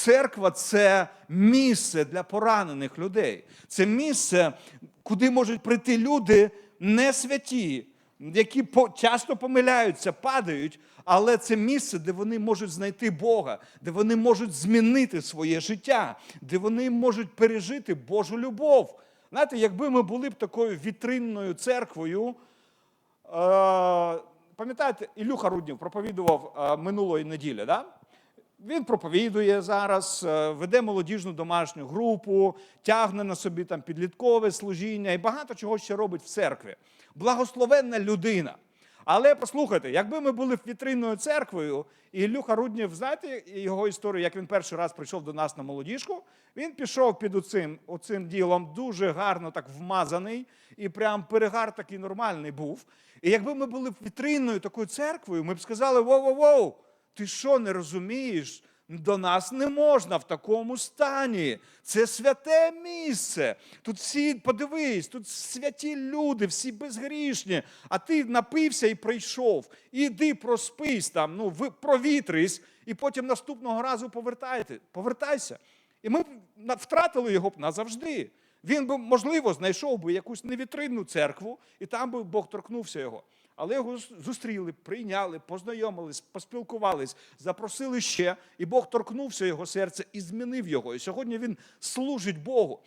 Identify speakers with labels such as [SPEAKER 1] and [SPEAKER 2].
[SPEAKER 1] Церква це місце для поранених людей. Це місце, куди можуть прийти люди не святі, які часто помиляються, падають, але це місце, де вони можуть знайти Бога, де вони можуть змінити своє життя, де вони можуть пережити Божу любов. Знаєте, якби ми були б такою вітринною церквою, е, пам'ятаєте, Ілюха Руднів проповідував е, минулої неділі, да? Він проповідує зараз, е, веде молодіжну домашню групу, тягне на собі там підліткове служіння і багато чого ще робить в церкві. Благословенна людина. Але послухайте, якби ми були вітринною церквою, і Ілюха Руднєв, знаєте його історію, як він перший раз прийшов до нас на молодіжку, він пішов під оцим, оцим ділом, дуже гарно так вмазаний, і прям перегар такий нормальний був. І якби ми були вітринною такою церквою, ми б сказали: воу-воу-воу, ти що не розумієш? До нас не можна в такому стані. Це святе місце. Тут всі, подивись, тут святі люди, всі безгрішні. А ти напився і прийшов. Іди проспись там, ну провітрись, і потім наступного разу повертайся. І ми б втратили його б назавжди. Він би, можливо, знайшов би якусь невітринну церкву, і там би Бог торкнувся його. Але його зустріли, прийняли, познайомились, поспілкувались, запросили ще, і Бог торкнувся його серце і змінив його. І сьогодні він служить Богу.